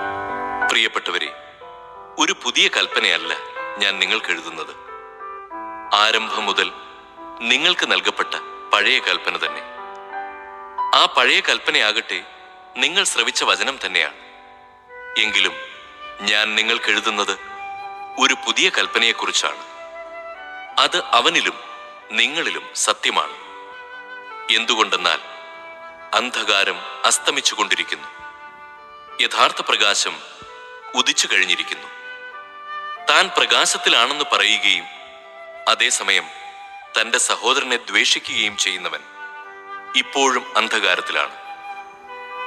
പ്രിയപ്പെട്ടവരെ ഒരു പുതിയ കൽപ്പനയല്ല ഞാൻ നിങ്ങൾക്ക് എഴുതുന്നത്. ആരംഭം മുതൽ നിങ്ങൾക്ക് നൽകപ്പെട്ട പഴയ കൽപ്പന തന്നെ. ആ പഴയ കൽപ്പനയാകട്ടെ നിങ്ങൾ ശ്രവിച്ച വചനം തന്നെയാണ്. എങ്കിലും ഞാൻ നിങ്ങൾക്ക് എഴുതുന്നത് ഒരു പുതിയ കൽപ്പനയെക്കുറിച്ചാണ്. അത് അവനിലും നിങ്ങളിലും സത്യമാണ്. എന്തുകൊണ്ടെന്നാൽ അന്ധകാരം അസ്തമിച്ചുകൊണ്ടിരിക്കുന്നു. യഥാർത്ഥ പ്രകാശം ഉദിച്ചു കഴിഞ്ഞിരിക്കുന്നു. താൻ പ്രകാശത്തിലാണെന്ന് പറയുകയും അതേസമയം തന്റെ സഹോദരനെ ദ്വേഷിക്കുകയും ചെയ്യുന്നവൻ ഇപ്പോഴും അന്ധകാരത്തിലാണ്.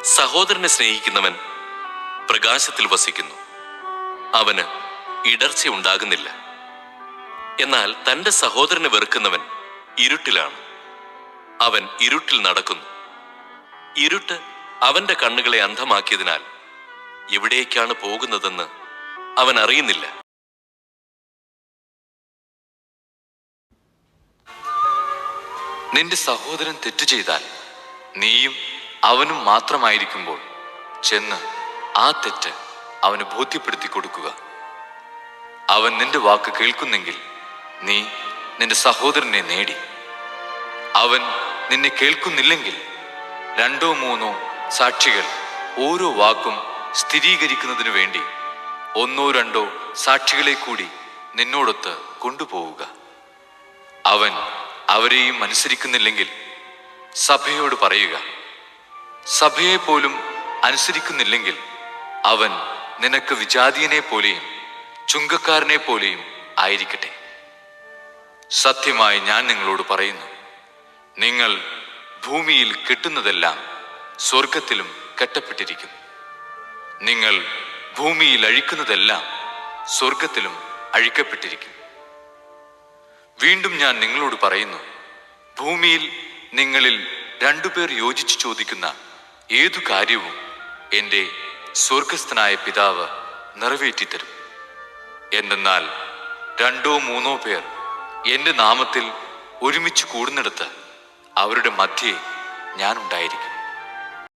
സഹോദരനെ സ്നേഹിക്കുന്നവൻ പ്രകാശത്തിൽ വസിക്കുന്നു. അവന് ഇടർച്ച ഉണ്ടാകുന്നില്ല. എന്നാൽ തന്റെ സഹോദരനെ വെറുക്കുന്നവൻ ഇരുട്ടിലാണ്. അവൻ ഇരുട്ടിൽ നടക്കുന്നു. ഇരുട്ട് അവന്റെ കണ്ണുകളെ അന്ധമാക്കിയതിനാൽ എവിടേക്കാണ് പോകുന്നതെന്ന് അവൻ അറിയുന്നില്ല. നിന്റെ സഹോദരൻ തെറ്റു ചെയ്താൽ നീയും അവനും മാത്രമായിരിക്കുമ്പോൾ ചെന്ന് ആ തെറ്റ് അവന് ബോധ്യപ്പെടുത്തി കൊടുക്കുക. അവൻ നിന്റെ വാക്ക് കേൾക്കുന്നെങ്കിൽ നീ നിന്റെ സഹോദരനെ നേടി. അവൻ നിന്നെ കേൾക്കുന്നില്ലെങ്കിൽ രണ്ടോ മൂന്നോ സാക്ഷികൾ ഓരോ വാക്കും സ്ഥിരീകരിക്കുന്നതിനു വേണ്ടി ഒന്നോ രണ്ടോ സാക്ഷികളെ കൂടി നിന്നോടൊത്ത് കൊണ്ടുപോവുക. അവൻ അവരെയും അനുസരിക്കുന്നില്ലെങ്കിൽ സഭയോട് പറയുക. സഭയെ പോലും അനുസരിക്കുന്നില്ലെങ്കിൽ അവൻ നിനക്ക് വിജാതീയനെ പോലെയും ചുങ്കക്കാരനെ പോലെയും ആയിരിക്കട്ടെ. സത്യമായി ഞാൻ നിങ്ങളോട് പറയുന്നു. നിങ്ങൾ ഭൂമിയിൽ കെട്ടുന്നതെല്ലാം സ്വർഗത്തിലും കെട്ടപ്പെട്ടിരിക്കും. നിങ്ങൾ ഭൂമിയിൽ അഴിക്കുന്നതെല്ലാം സ്വർഗത്തിലും അഴിക്കപ്പെട്ടിരിക്കും. വീണ്ടും ഞാൻ നിങ്ങളോട് പറയുന്നു ഭൂമിയിൽ നിങ്ങളിൽ രണ്ടുപേർ യോജിച്ച് ചോദിക്കുന്ന ഏതു കാര്യവും എന്റെ സ്വർഗസ്ഥനായ പിതാവ് നിറവേറ്റിത്തരും. എന്തെന്നാൽ രണ്ടോ മൂന്നോ പേർ എന്റെ നാമത്തിൽ ഒരുമിച്ച് കൂടുന്നിടത്ത് അവരുടെ മധ്യേ ഞാൻ ഉണ്ടായിരിക്കും.